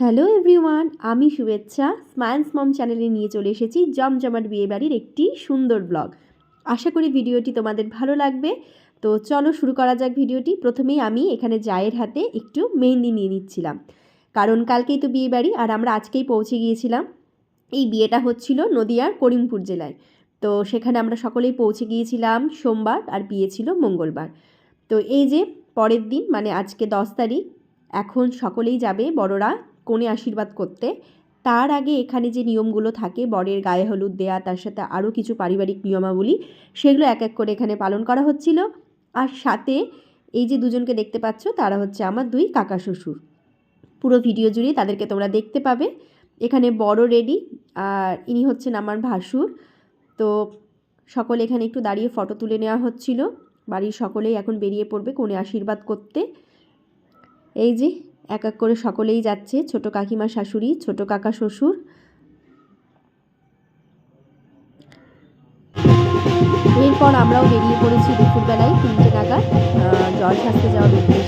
Hello everyone, আমি শুভেচ্ছা। Smiles মম চ্যানেলে নিয়ে চলে এসেছি জমজমাট বিয়ে বাড়ির একটি সুন্দর ব্লগ। আশা করি ভিডিওটি তোমাদের ভালো লাগবে। তো চলো শুরু করা যাক ভিডিওটি। প্রথমেই আমি এখানে জায়ের হাতে একটু মেহেন্দি নিয়ে নিচ্ছিলাম। কারণ কালকেই তো বিয়ে বাড়ি আর আমরা আজকেই পৌঁছে গিয়েছিলাম। এই বিয়েটা হচ্ছিল নদিয়ার করিমপুর জেলায়। তো সেখানে আমরা সকলেই পৌঁছে গিয়েছিলাম সোমবার আর বিয়ে ছিল মঙ্গলবার। তো এই যে পরের দিন মানে আজকে দশ তারিখ, এখন সকলেই যাবে বড়রা কোণে আশীর্বাদ করতে। তার আগে এখানে যে নিয়মগুলো থাকে, বরের গায়ে হলুদ দেয়া, তার সাথে আরও কিছু পারিবারিক নিয়মাবলী, সেগুলো এক এক করে এখানে পালন করা হচ্ছিল। আর সাথে এই যে দুজনকে দেখতে পাচ্ছ, তারা হচ্ছে আমার দুই কাকা শ্বশুর। পুরো ভিডিও জুড়ে তাদেরকে তোমরা দেখতে পাবে। এখানে বড় রেডি, আর ইনি হচ্ছেন আমার ভাসুর। তো সকলে এখানে একটু দাঁড়িয়ে ফটো তুলে নেওয়া হচ্ছিল। বাড়ির সকলেই এখন বেরিয়ে পড়বে কোণে আশীর্বাদ করতে। এই যে এক এক করে সকলেই যাচ্ছে, ছোট কাকিমা শাশুড়ি, ছোট কাকা শ্বশুর। এরপর আমরাও বেরিয়ে পড়েছি দুপুরবেলায় তিনটে নাগাদ। জল সাজতে যাওয়ার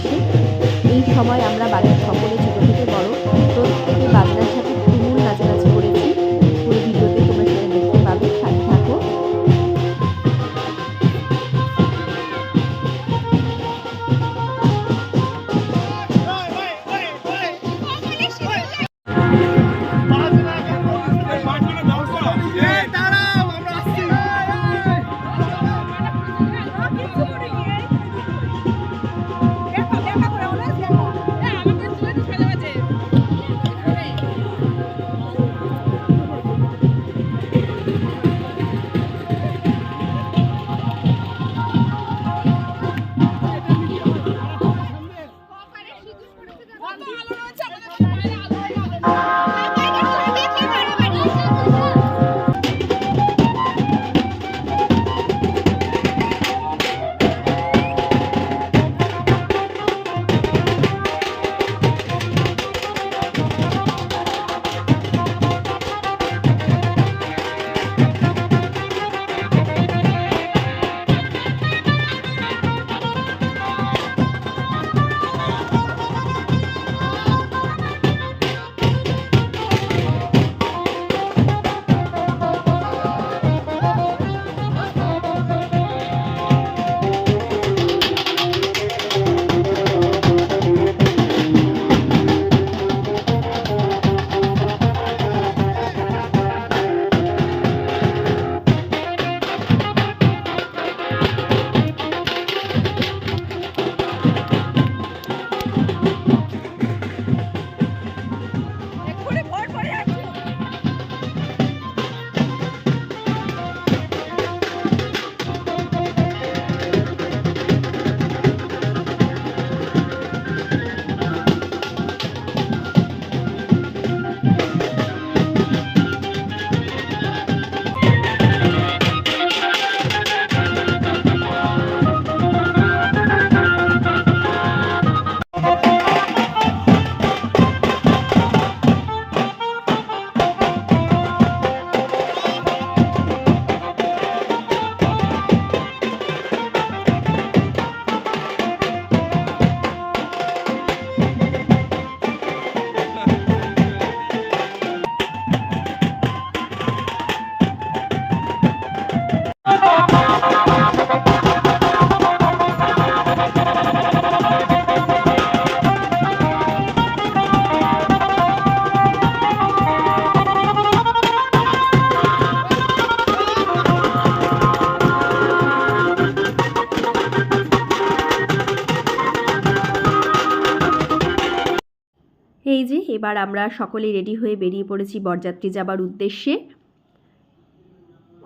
এই যে, এবার আমরা সকলে রেডি হয়ে বেরিয়ে পড়েছি বরযাত্রী যাবার উদ্দেশ্যে।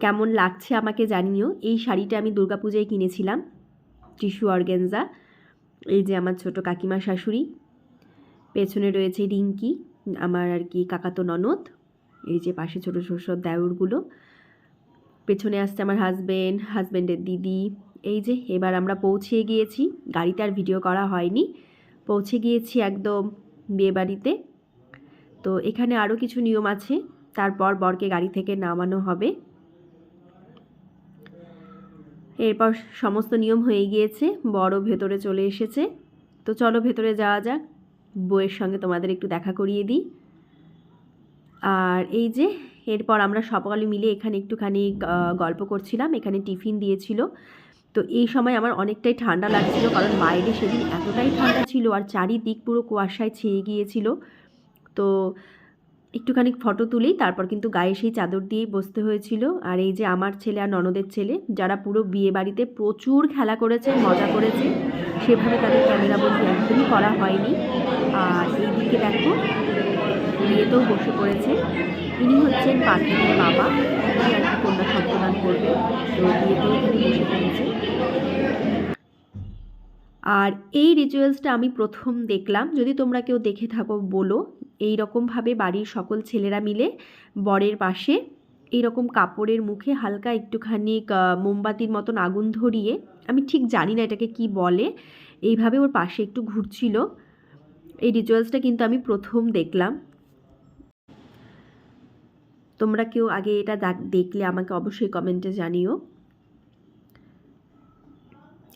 কেমন লাগছে আমাকে জানিও। এই শাড়িটা আমি দুর্গাপূজায় কিনেছিলাম, টিস্যু অর্গেনজা। এই যে আমার ছোট কাকিমা শাশুড়ি। পেছনে রয়েছে রিঙ্কি, আমার আর কি কাকাতো ননদ। এই যে পাশে ছোট ছোট দেওরগুলো। পেছনে আসছে আমার হাজবেন্ড হাজব্যান্ডের দিদি। এই যে, এবার আমরা পৌঁছে গিয়েছি। গাড়িতে আর ভিডিও করা হয়নি। পৌঁছে গিয়েছি একদম বিয়েবাড়িতে। তো এখানে আরও কিছু নিয়ম আছে। তারপর বরকে গাড়ি থেকে নামানো হবে। এরপর সমস্ত নিয়ম হয়ে গিয়েছে। বড় ভেতরে চলে এসেছে। তো চলো ভেতরে যাওয়া যাক। বইয়ের সঙ্গে তোমাদের একটু দেখা করিয়ে দিই। আর এই যে, এরপর আমরা সকলে মিলে এখানে একটুখানি গল্প করছিলাম। এখানে টিফিন দিয়েছিল। তো এই সময় আমার অনেকটাই ঠান্ডা লাগছিল কারণ বাইরে সেদিন এতটাই ঠান্ডা ছিল আর চারিদিক পুরো কুয়াশায় ছেয়ে গিয়েছিল। তো একটুখানি ফটো তুলেই তারপর কিন্তু গায়ে সেই চাদর দিয়েই বসতে হয়েছিল। আর এই যে আমার ছেলে আর ননদের ছেলে, যারা পুরো বিয়ে বাড়িতে প্রচুর খেলা করেছে, মজা করেছে, সেভাবে তাদের ক্যামেরাবন্দি একদমই করা হয়নি। আর এইদিকে দেখো বিয়েতেও বসে পড়েছে। ইনি হচ্ছেন পাত্রীর বাবা। তিনি আর কি কন্যা সন্তান করবে। তো বিয়েতেও এখানে বসে পড়েছে। আর এই রিচুয়ালসটা আমি প্রথম দেখলাম। যদি তোমরা কেউ দেখে থাকো, বলো। এই রকমভাবে বাড়ির সকল ছেলেরা মিলে বরের পাশে এই রকম কাপড়ের মুখে হালকা একটুখানি মোমবাতির মতন আগুন ধরিয়ে, আমি ঠিক জানি না এটাকে কি বলে, এইভাবে ওর পাশে একটু ঘুরছিল। এই রিচুয়ালসটা কিন্তু আমি প্রথম দেখলাম। তোমরা কেউ আগে এটা দেখ- দেখলে আমাকে অবশ্যই কমেন্টে জানিও।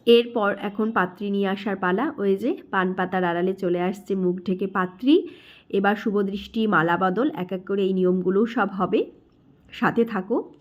এরপর এখন পাত্রী নিয়ে আসার পালা, ওই যে পান পাতার আড়ালে চলে আসছে মুখ ঢেকে পাত্রী। এবার শুভদৃষ্টি মালা বদল, এক এক করে এই নিয়মগুলোও সব হবে। সাথে থাকো।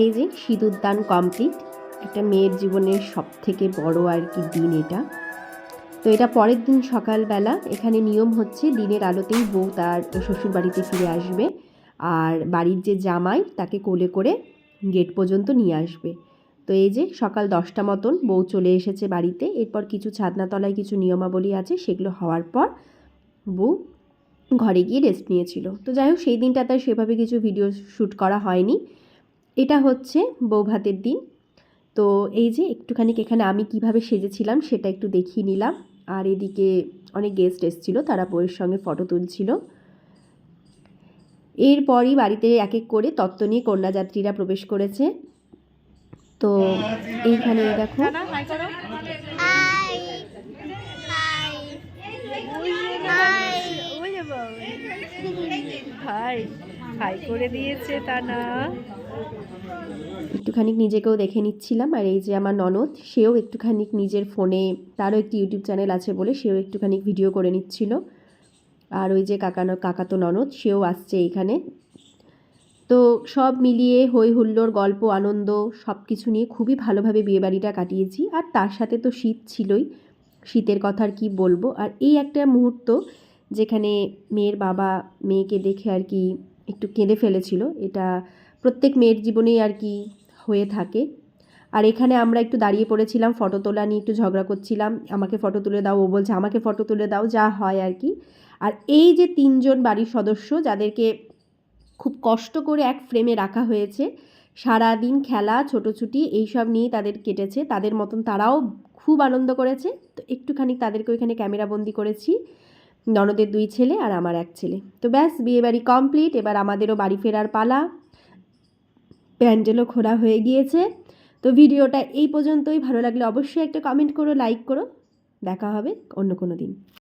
এই যে সিঁদুরদান কমপ্লিট, একটা মেয়ের জীবনের সব থেকে বড় আর কি দিন এটা। তো এটা পরের দিন সকালবেলা, এখানে নিয়ম হচ্ছে দিনের আলোতেই বউ তার শ্বশুর বাড়িতে ফিরে আসবে আর বাড়ির যে জামাই তাকে কোলে করে গেট পর্যন্ত নিয়ে আসবে। তো এই যে সকাল দশটা মতন বউ চলে এসেছে বাড়িতে, এরপর কিছু ছাদনাতলায় কিছু নিয়মাবলী আছে, সেগুলো হওয়ার পর বউ ঘরে গিয়ে রেস্ট নিয়েছিল। তো যাই হোক, সেই দিনটা তার সেভাবে কিছু ভিডিও শ্যুট করা হয়নি। এটা হচ্ছে বৌভাতের দিন। তো এই যে একটুখানি এখানে আমি কীভাবে সেজেছিলাম সেটা একটু দেখিয়ে নিলাম। আর এদিকে অনেক গেস্ট এসেছিল, তারা বউয়ের সঙ্গে ফটো তুলছিল। এরপরই বাড়িতে এক এক করে তত্ত্ব নিয়ে কন্যাযাত্রীরা প্রবেশ করেছে। তো এইখানে দেখো। হাই। করে দিয়েছে তা না একটুখানি নিজেকেও দেখে নিচ্ছিলাম, আর এই যে আমার ননদ, সেও একটুখানি নিজের ফোনে, তারও একটি ইউটিউব চ্যানেল আছে বলে সেও একটুখানি ভিডিও করে নিচ্ছিল। আর ওই যে কাকানো, কাকাতো ননদ, সেও আসছে এইখানে। তো সব মিলিয়ে হই হুল্লোড়, গল্প, আনন্দ সব কিছু নিয়ে খুবই ভালোভাবে বিয়েবাড়িটা কাটিয়েছি। আর তার সাথে তো শীত ছিলই, শীতের কথা আর কি বলব। আর এই একটা মুহূর্ত যেখানে মেয়ের বাবা মেয়েকে দেখে আর কি একটু কেঁদে ফেলেছিল, এটা প্রত্যেক মেয়ের জীবনেই আর কি হয়ে থাকে। আর এখানে আমরা একটু দাঁড়িয়ে পড়েছিলাম ফটো তোলা নিয়ে একটু ঝগড়া করছিলাম। আমাকে ফটো তুলে দাও, ও বলছে, আমাকে ফটো তুলে দাও, যা হয় আর কি। আর এই যে তিনজন বাড়ির সদস্য, যাদেরকে খুব কষ্ট করে এক ফ্রেমে রাখা হয়েছে সারা দিন খেলা, ছোটোছুটি, এইসব নিয়েই তাদের কেটেছে। তাদের মতন তারাও খুব আনন্দ করেছে। তো একটুখানি তাদেরকে ওইখানে ক্যামেরাবন্দি করেছি, ননদের দুই ছেলে আর আমার এক ছেলে। তো ব্যাস, বিয়ে বাড়ি কমপ্লিট এবার আমাদেরও বাড়ি ফেরার পালা। প্যান্ডেলও খোলা হয়ে গিয়েছে। তো ভিডিওটা এই পর্যন্তই। ভালো লাগলে অবশ্যই একটা কমেন্ট করো লাইক করো। দেখা হবে অন্য কোনো দিন।